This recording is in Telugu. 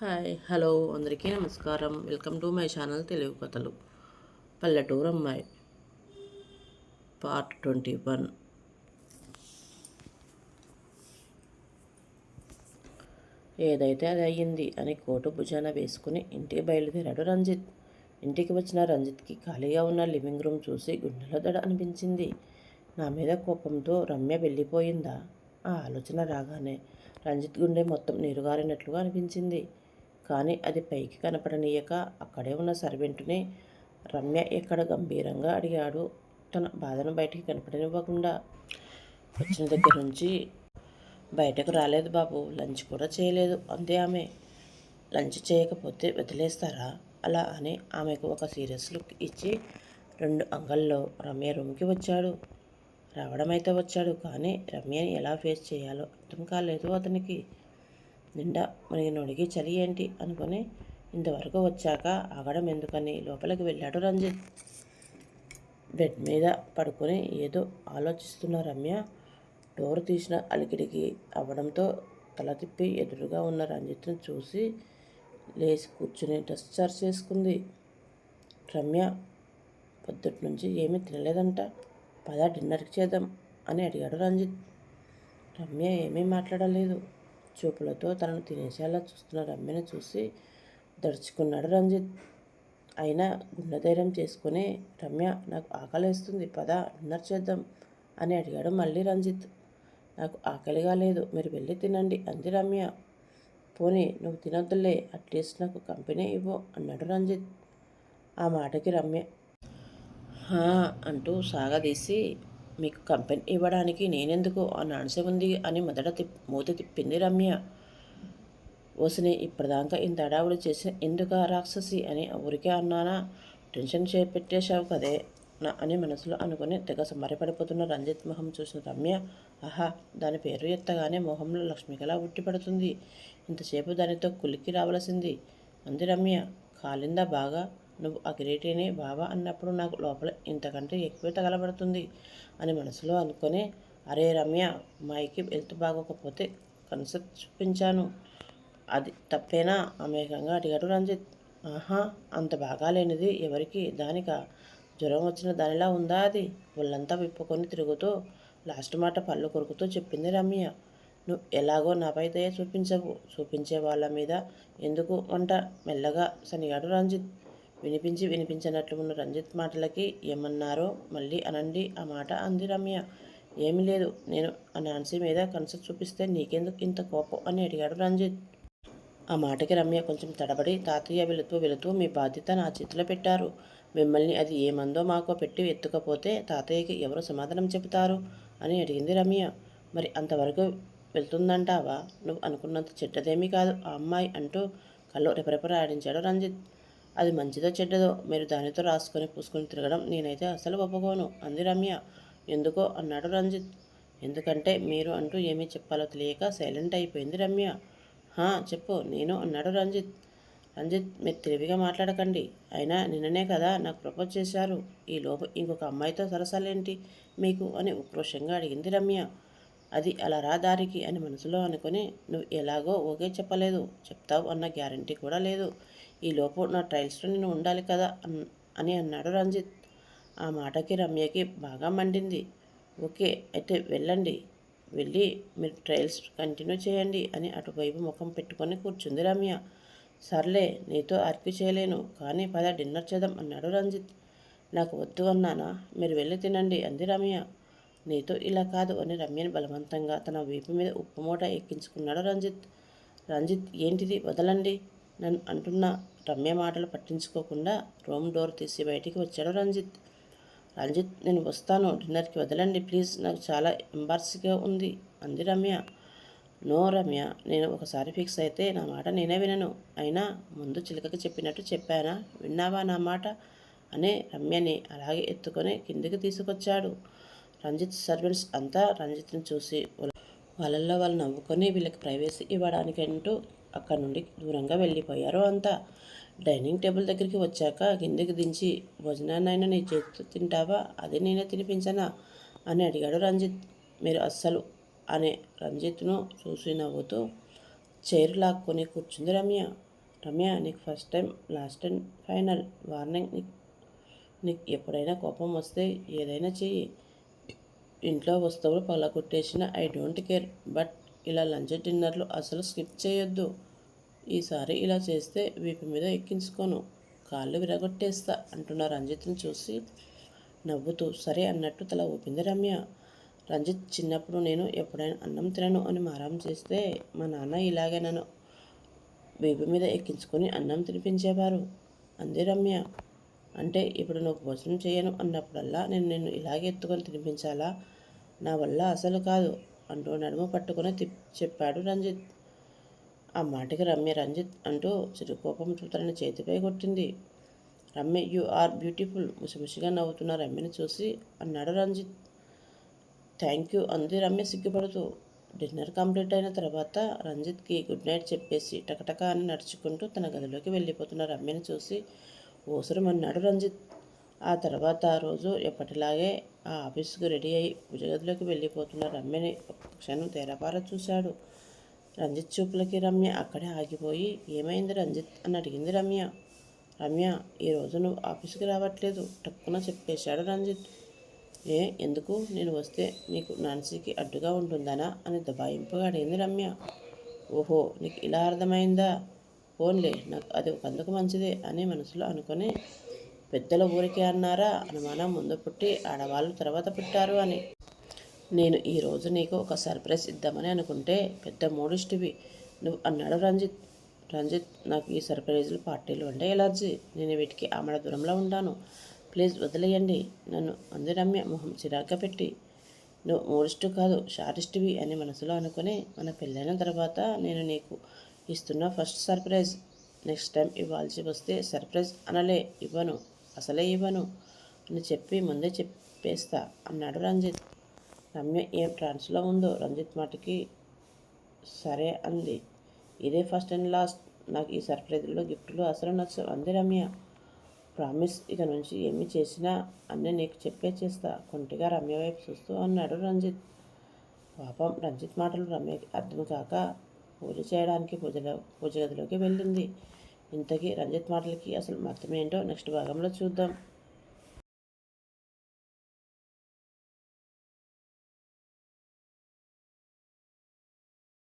హాయ్ హలో అందరికీ నమస్కారం. Welcome to my channel Telugu కథలు. పల్లెటూరు అమ్మాయి. Part twenty one. ఏదైతే అది అయ్యింది అని కోటు భుజాన వేసుకుని ఇంటికి బయలుదేరాడు రంజిత్. ఇంటికి వచ్చిన రంజిత్కి ఖాళీగా ఉన్న లివింగ్ రూమ్ చూసి గుండెలో దడ అనిపించింది. నా మీద కోపంతో రమ్య వెళ్ళిపోయిందా? ఆ ఆలోచన రాగానే రంజిత్ గుండె మొత్తం నీరుగారినట్లుగా అనిపించింది. కానీ అది పైకి కనపడనీయక అక్కడే ఉన్న సర్వెంటుని రమ్య ఎక్కడ గంభీరంగా అడిగాడు. తన బాధను బయటికి కనపడనివ్వకుండా. వచ్చిన దగ్గర నుంచి బయటకు రాలేదు బాబు లంచ్ కూడా చేయలేదు అంతే ఆమె. లంచ్ చేయకపోతే వదిలేస్తారా? అలా అని ఆమెకు ఒక సీరియస్ లుక్ ఇచ్చి రెండు అంగల్లో రమ్య రూమ్కి వచ్చాడు. రావడం అయితే వచ్చాడు కానీ రమ్యని ఎలా ఫేస్ చేయాలో అర్థం కాలేదు అతనికి. నిండా మునిగినోడికి చలి ఏంటి అనుకుని ఇంతవరకు వచ్చాక ఆగడం ఎందుకని లోపలికి వెళ్ళాడు రంజిత్ బెడ్ మీద పడుకొని ఏదో ఆలోచిస్తున్న రమ్య డోర్ తీసిన అలికిడికి అవ్వడంతో తల తిప్పి ఎదురుగా ఉన్న రంజిత్ను చూసి లేచి కూర్చుని డ్రెస్ చార్జ్ చేసుకుంది. రమ్య పొద్దుటి నుంచి ఏమీ తినలేదంట. పద డిన్నర్కి చేద్దాం అని అడిగాడు రంజిత్. రమ్య ఏమీ మాట్లాడలేదు. చూపులతో తనను తినేసేలా చూస్తున్న రమ్యను చూసి దడుచుకున్నాడు రంజిత్. అయినా గుండెధైర్యం చేసుకుని రమ్య నాకు ఆకలేస్తుంది పద డిన్నర్ చేద్దాం అని అడిగాడు మళ్ళీ రంజిత్. నాకు ఆకలిగా లేదు మీరు వెళ్ళి తినండి అంది రమ్య. పోనీ నువ్వు తినొద్దులే అట్లీస్ట్ నాకు కంపెనీ ఇవ్వు అన్నాడు రంజిత్. ఆ మాటకి రమ్య అంటూ సాగదీసి మీకు కంపెనీ ఇవ్వడానికి నేనెందుకు ఆ ఉంది అని మొదట తిప్ మూత తిప్పింది రమ్య. ఓసిని ఇప్పటిదాకా ఇంత అడావుడు చేసి ఎందుక రాక్షసి అని ఊరికే అన్నానా? టెన్షన్ చేపెట్టేశావు కదే నా అని మనసులో అనుకుని తెగ సమరపడిపోతున్న రంజిత్ మొహం చూసిన రమ్య. ఆహా దాని పేరు ఎత్తగానే మొహంలో లక్ష్మికలా ఉట్టిపడుతుంది ఇంతసేపు దానితో కులికి రావలసింది. అంది రమ్య. కాలిందా బాగా? నువ్వు ఆ కిరీటిని బాబా అన్నప్పుడు నాకు లోపల ఇంతకంటే ఎక్కువ తగలబడుతుంది అని మనసులో అనుకొని అరే రమ్య అమ్మాయికి హెల్త్ బాగోకపోతే కన్సెప్ట్ చూపించాను. అది తప్పేనా? అమేకంగా అడిగాడు రంజిత్. ఆహా అంత బాగా లేనిది ఎవరికి? దానిక? జ్వరం వచ్చిన దానిలా ఉందా అది? ఒళ్ళంతా విప్పుకొని తిరుగుతూ లాస్ట్ మాట పళ్ళు కొరుకుతూ చెప్పింది రమ్య. నువ్వు ఎలాగో నాపై దయ చూపించవు. చూపించే వాళ్ళ మీద ఎందుకు వంట? మెల్లగా సనిగాడు రంజిత్. వినిపించి వినిపించినట్లు ఉన్న రంజిత్ మాటలకి ఏమన్నారో మళ్ళీ అనండి ఆ మాట అంది రమ్య. ఏమీ లేదు. నేను ఆ నాన్సీ మీద కన్సర్ట్ చూపిస్తే నీకెందుకు ఇంత కోపం? అని అడిగాడు రంజిత్. ఆ మాటకి రమ్య కొంచెం తడబడి తాతయ్య వెళుతూ వెళుతూ మీ బాధ్యత నా చేతిలో పెట్టారు. మిమ్మల్ని అది ఏమందో మాకో పెట్టి ఎత్తుకపోతే తాతయ్యకి ఎవరు సమాధానం చెబుతారు? అని అడిగింది రమ్య. మరి అంతవరకు వెళ్తుందంటావా? నువ్వు అనుకున్నంత చెడ్డదేమీ కాదు. ఆ అమ్మాయి అంటూ కళ్ళు రెపరెపరాడించాడు రంజిత్. అది మంచిదో చెడ్డదో మీరు దానితో రాసుకొని పూసుకొని తిరగడం నేనైతే అసలు ఒప్పుకోను. అంది రమ్య. ఎందుకో? అన్నాడు రంజిత్. ఎందుకంటే మీరు అంటూ ఏమీ చెప్పాలో తెలియక సైలెంట్ అయిపోయింది రమ్య. హా చెప్పు నేను అన్నాడు రంజిత్. రంజిత్ మీరు తెలివిగా మాట్లాడకండి. అయినా నిన్ననే కదా నాకు ప్రపోజ్ చేశారు. ఈ లోపు ఇంకొక అమ్మాయితో సరసాలేంటి? మీకు అని ఉక్రోషంగా అడిగింది రమ్య. అది అలా రా దారికి అని మనసులో అనుకుని నువ్వు ఎలాగో ఓకే చెప్పలేదు. చెప్తావు అన్న గ్యారంటీ కూడా లేదు. ఈలోపు నా ట్రయల్స్లో నేను ఉండాలి కదా అని అన్నాడు రంజిత్. ఆ మాటకి రమ్యకి బాగా మండింది. ఓకే అయితే వెళ్ళండి. వెళ్ళి మీరు ట్రయల్స్ కంటిన్యూ చేయండి అని అటువైపు ముఖం పెట్టుకొని కూర్చుంది రమ్య. సర్లే నీతో ఆర్గ్యూ చేయలేను కానీ పద డిన్నర్ చేద్దాం అన్నాడు రంజిత్. నాకు వద్దు అన్నానా? మీరు వెళ్ళి తినండి అంది రమ్య. నీతో ఇలా కాదు అని రమ్యని బలవంతంగా తన వీపు మీద ఉప్పు మూట ఎక్కించుకున్నాడు రంజిత్. రంజిత్ ఏంటిది? వదలండి. నన్ను అంటున్న రమ్య మాటలు పట్టించుకోకుండా రూమ్ డోర్ తీసి బయటికి వచ్చాడు రంజిత్. రంజిత్ నేను వస్తాను డిన్నర్కి వదలండి ప్లీజ్. నాకు చాలా ఎంబార్సిగా ఉంది. అంది రమ్య. నో రమ్య నేను ఒకసారి ఫిక్స్ అయితే నా మాట నేనే వినను. అయినా ముందు చిలకకి చెప్పినట్టు చెప్పానా? విన్నావా నా మాట? అనే రమ్యని అలాగే ఎత్తుకొని కిందికి తీసుకొచ్చాడు. రంజిత్ సర్వెంట్స్ అంతా రంజిత్ని చూసి వాళ్ళల్లో వాళ్ళు నవ్వుకొని వీళ్ళకి ప్రైవసీ ఇవ్వడానికంటూ అక్కడ నుండి దూరంగా వెళ్ళిపోయారు అంతా. డైనింగ్ టేబుల్ దగ్గరికి వచ్చాక కిందికి దించి భోజనాన్నైనా నీ చేతితో తింటావా? అది నేనే తినిపించనా? అని అడిగాడు రంజిత్. మీరు అస్సలు అనే రంజిత్ను చూసి నవ్వుతూ చైర్ లాక్కొని కూర్చుంది రమ్య. రమ్య నీకు first time last and final warning. నీకు నీకు ఎప్పుడైనా కోపం వస్తే ఏదైనా చెయ్యి. ఇంట్లో వస్తువులు పగలగొట్టేసిన ఐ డోంట్ కేర్. బట్ ఇలా లంచ్ డిన్నర్లు అసలు స్కిప్ చేయొద్దు. ఈసారి ఇలా చేస్తే వీపు మీద ఎక్కించుకోను కాళ్ళు విరగొట్టేస్తా అంటున్న రంజిత్ని చూసి నవ్వుతూ సరే అన్నట్టు తల ఊపింది రమ్య. రంజిత్ చిన్నప్పుడు నేను ఎప్పుడైనా అన్నం తినను అని మారం చేస్తే మా నాన్న ఇలాగే నన్ను వీపు మీద ఎక్కించుకొని అన్నం తినిపించేవారు. అంది రమ్య. అంటే ఇప్పుడు నువ్వు భోజనం చేయను అన్నప్పుడల్లా నేను నిన్ను ఇలాగే ఎత్తుకొని తినిపించాలా? నా వల్ల అసలు కాదు అంటూ నడుము పట్టుకొని తిప్పి చెప్పాడు రంజిత్. ఆ మాటకి రమ్య రంజిత్ అంటూ చిరుకోపంతో తనని చేతిపై కొట్టింది. Ramya you are beautiful. ముసిముసిగా నవ్వుతున్న రమ్యని చూసి అన్నాడు రంజిత్. థ్యాంక్ యూ అంది రమ్య సిగ్గుపడుతూ. డిన్నర్ కంప్లీట్ అయిన తర్వాత రంజిత్కి గుడ్ నైట్ చెప్పేసి టకటక అని నడుచుకుంటూ తన గదిలోకి వెళ్ళిపోతున్న రమ్యని చూసి ఓసురమన్నాడు రంజిత్. ఆ తర్వాత ఆ రోజు ఎప్పటిలాగే ఆ ఆఫీసుకు రెడీ అయి పూజ గదిలోకి వెళ్ళిపోతున్న రమ్యని క్షణం తేరపార చూశాడు. రంజిత్ చూపులకి రమ్య అక్కడే ఆగిపోయి ఏమైంది రంజిత్? అని అడిగింది రమ్య. రమ్య ఈరోజు నువ్వు ఆఫీస్కి రావట్లేదు. టక్కున చెప్పేశాడు రంజిత్. ఏ ఎందుకు? నేను వస్తే నీకు నాన్సీకి అడ్డుగా ఉంటుందనా? అని దబాయింపుగా అడిగింది రమ్య. ఓహో నీకు ఇలా అర్థమైందా? ఫోన్లే నాకు అది ఒకందుకు మంచిదే అని మనసులో అనుకొని పెద్దల ఊరికే అన్నారా? అనుమానం ముందు పుట్టి ఆడవాళ్ళు తర్వాత పుట్టారు అని. నేను ఈరోజు నీకు ఒక సర్ప్రైజ్ ఇద్దామని అనుకుంటే పెద్ద మూడిష్టివి నువ్వు అన్నాడు రంజిత్. రంజిత్ నాకు ఈ సర్ప్రైజులు పార్టీలు అంటే ఎలర్జీ నేను వీటికి ఆమడ దూరంలో ఉంటాను. ప్లీజ్ వదిలేయండి. నన్ను అంది రమ్య మొహం చిరాగ్గా పెట్టి. నువ్వు మూడిస్టు కాదు షార్టిస్టువి అని మనసులో అనుకుని మన పెళ్ళైన తర్వాత నేను నీకు ఇస్తున్న ఫస్ట్ సర్ప్రైజ్. నెక్స్ట్ టైం ఇవ్వాల్సి వస్తే సర్ప్రైజ్ అనలే ఇవ్వను అసలే ఇవ్వను అని చెప్పి ముందే చెప్పేస్తా అన్నాడు రంజిత్. రమ్య ఏం ట్రాన్స్లో ఉందో రంజిత్ మాటకి సరే అంది. ఇదే ఫస్ట్ అండ్ లాస్ట్. నాకు ఈ సర్ప్రైజ్లో గిఫ్ట్లు అసలు నచ్చవు. అంది రమ్య. ప్రామిస్ ఇక నుంచి ఏమి చేసినా అన్నీ నీకు చెప్పే చేస్తా. కొంటిగా రమ్య వైపు చూస్తూ అన్నాడు రంజిత్. పాపం రంజిత్ మాటలు రమ్యకి అర్థం కాక పూజ చేయడానికి పూజలో పూజ గదిలోకి వెళ్ళింది. ఇంతకీ రంజిత్ మాటలకి అసలు మొత్తం ఏంటో నెక్స్ట్ భాగంలో చూద్దాం.